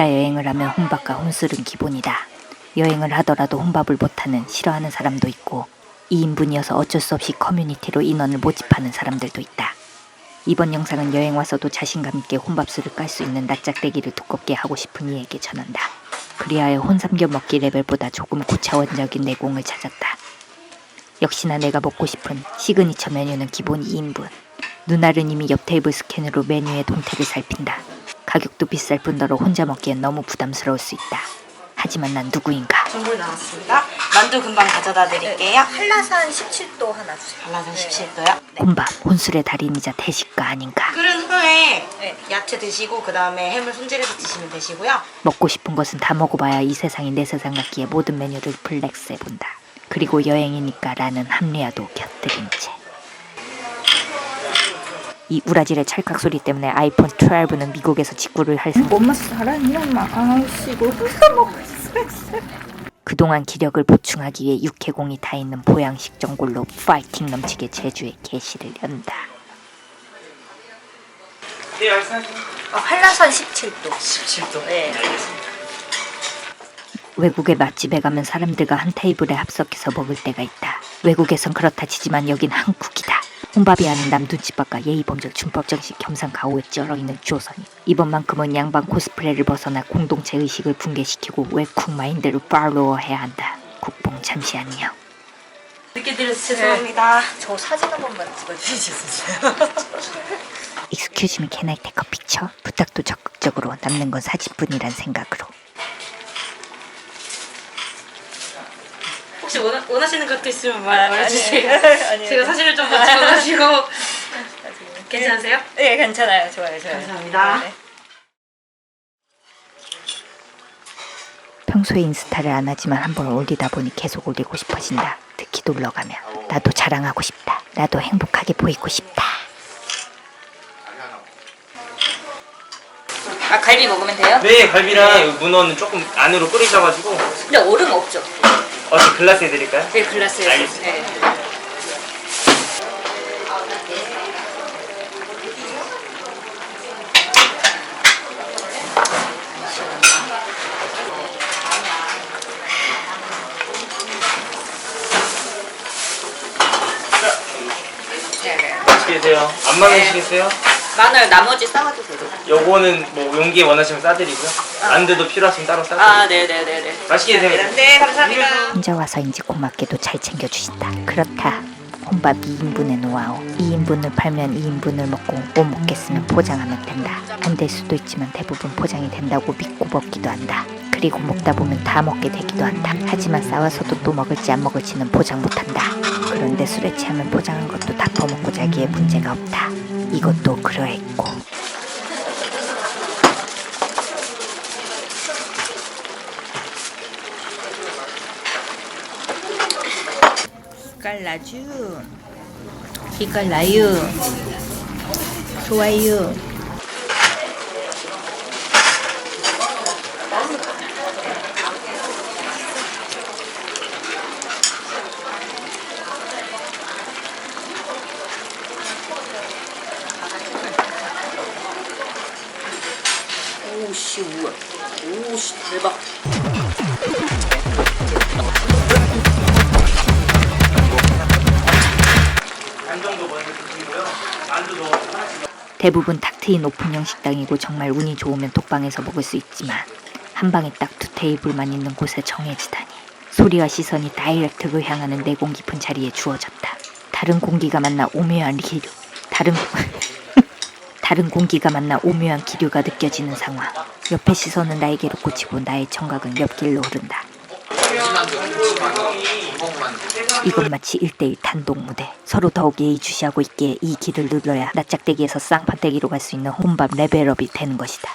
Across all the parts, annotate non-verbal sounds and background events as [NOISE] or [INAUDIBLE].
혼자 여행을 하면 혼밥과 혼술은 기본이다. 여행을 하더라도 혼밥을 못하는 싫어하는 사람도 있고 2인분이어서 어쩔 수 없이 커뮤니티로 인원을 모집하는 사람들도 있다. 이번 영상은 여행 와서도 자신감 있게 혼밥술을 깔 수 있는 낯짝대기를 두껍게 하고 싶은 이에게 전한다. 그리하여 혼삼겨 먹기 레벨보다 조금 고차원적인 내공을 찾았다. 역시나 내가 먹고 싶은 시그니처 메뉴는 기본 2인분. 누나르님이 옆 테이블 스캔으로 메뉴의 동태를 살핀다. 가격도 비쌀 뿐더러 혼자 먹기엔 너무 부담스러울 수 있다. 하지만 난 누구인가? 전골 나왔습니다. 만두 금방 가져다 드릴게요. 한라산 17도 하나 주세요. 한라산 17도요. 혼밥, 혼술의 달인이자 대식가 아닌가? 끓은 후에 네. 야채 드시고 그 다음에 해물 손질해서 드시면 되시고요. 먹고 싶은 것은 다 먹어봐야 이 세상이 내 세상 같기에 모든 메뉴를 플렉스해본다. 그리고 여행이니까 라는 합리화도 곁들인 채. 이 우라질의 찰칵 소리 때문에 아이폰 12는 미국에서 직구를 할 생각. 엄마 사랑이 엄마. 아우씨 이거 혼자 먹고 있어. 그동안 기력을 보충하기 위해 육해공이 타 있는 보양식 전골로 파이팅 넘치게 제주의 개시를 연다. 네. 어, 한라산 17도. 17도. 네. 외국의 맛집에 가면 사람들과 한 테이블에 합석해서 먹을 때가 있다. 외국에선 그렇다 치지만 여긴 한국이다. 혼밥이 아닌 남 눈치밥과 예의범절 준법정식 겸상 가오에 쩔어있는 조선이 이번만큼은 양반 코스프레를 벗어나 공동체 의식을 붕괴시키고 외국 마인드를 팔로워해야 한다. 국뽕 잠시 안녕. 늦게 드려서 죄송합니다. 저 사진 한 번만 찍어주시겠어요? Excuse me, can I take a picture? 부탁도 적극적으로 남는 건 사진뿐이란 생각으로. 혹시 원하, 원하시는 것도 있으면 말, 말해주세요. [LAUGHS] 아니에요. 제가 사진을 좀 맞춰가지고 [LAUGHS] 괜찮으세요? 네, 괜찮아요. 좋아요, 좋아요. 감사합니다. 네. 평소에 인스타를 안 하지만 한번 올리다 보니 계속 올리고 싶어진다. 특히 놀러 가면 나도 자랑하고 싶다. 나도 행복하게 보이고 싶다. 아 갈비 먹으면 돼요? 네, 갈비랑 이 문어는 조금 안으로 끓이셔가지고 근데 얼음 없죠? 어떻게 글라스 해드릴까요? 네 글라스에서 알겠습니다. 네. 네, 네. 맛있게 드세요. 안 많으시겠어요? 마늘 나머지 싸가도 되죠? 요거는 뭐 용기에 원하시면 싸드리고요. 안드도 필요하시면 따로 싸드리고. 아 네네네네 맛있게 드세요. 네, 감사합니다. 혼자 와서인지 고맙게도 잘 챙겨주신다. 그렇다. 혼밥 2인분의 노하우. 2인분을 팔면 2인분을 먹고 못 먹겠으면 포장하면 된다. 안 될 수도 있지만 대부분 포장이 된다고 믿고 먹기도 한다. 그리고 먹다 보면 다 먹게 되기도 한다. 하지만 싸와서도 또 먹을지 안 먹을지는 보장 못한다. 그런데 술에 취하면 포장한 것도 다 퍼먹고 자기의 문제가 없다. 이것도 그러했고. 깔라주. 기깔나유. 좋아요. 오씨 우와 오씨 대박 대부분 탁 트인 오픈형 식당이고 정말 운이 좋으면 독방에서 먹을 수 있지만 한 방에 딱 두 테이블만 있는 곳에 정해지다니 소리와 시선이 다이렉트로 향하는 내공 깊은 자리에 주어졌다. 다른 공기가 만나 오묘한 기류 다른 [LAUGHS] 다른 공기가 만나 오묘한 기류가 느껴지는 상황. 옆의 시선은 나에게로 꽂히고 나의 청각은 옆길로 흐른다. 이건 마치 1대1 단독 무대. 서로 더욱 예의주시하고 있기에 이 길을 눌러야 낯짝대기에서 쌍판대기로 갈 수 있는 혼밥 레벨업이 되는 것이다.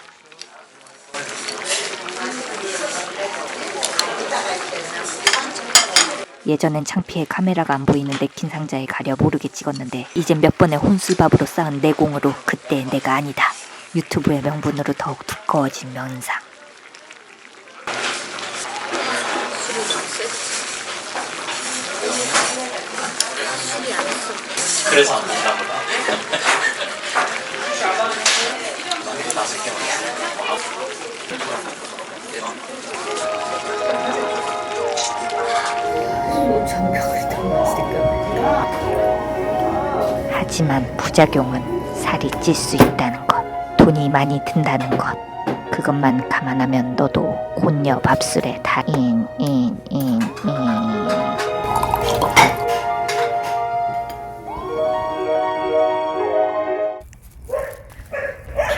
예전엔 창피해 카메라가 안 보이는 냅킨 상자에 가려 모르게 찍었는데 이젠 몇 번의 혼술밥으로 쌓은 내공으로 그때 내가 아니다. 유튜브의 명분으로 더욱 두꺼워진 면상. 그래서 안 먹나 보다. 하지만 부작용은 살이 찔 수 있다는 것, 돈이 많이 든다는 것. 그것만 감안하면 너도 곤녀 밥술에 다 인, 인, 인, 인.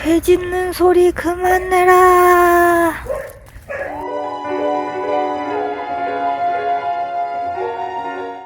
개 짖는 소리 그만 내라.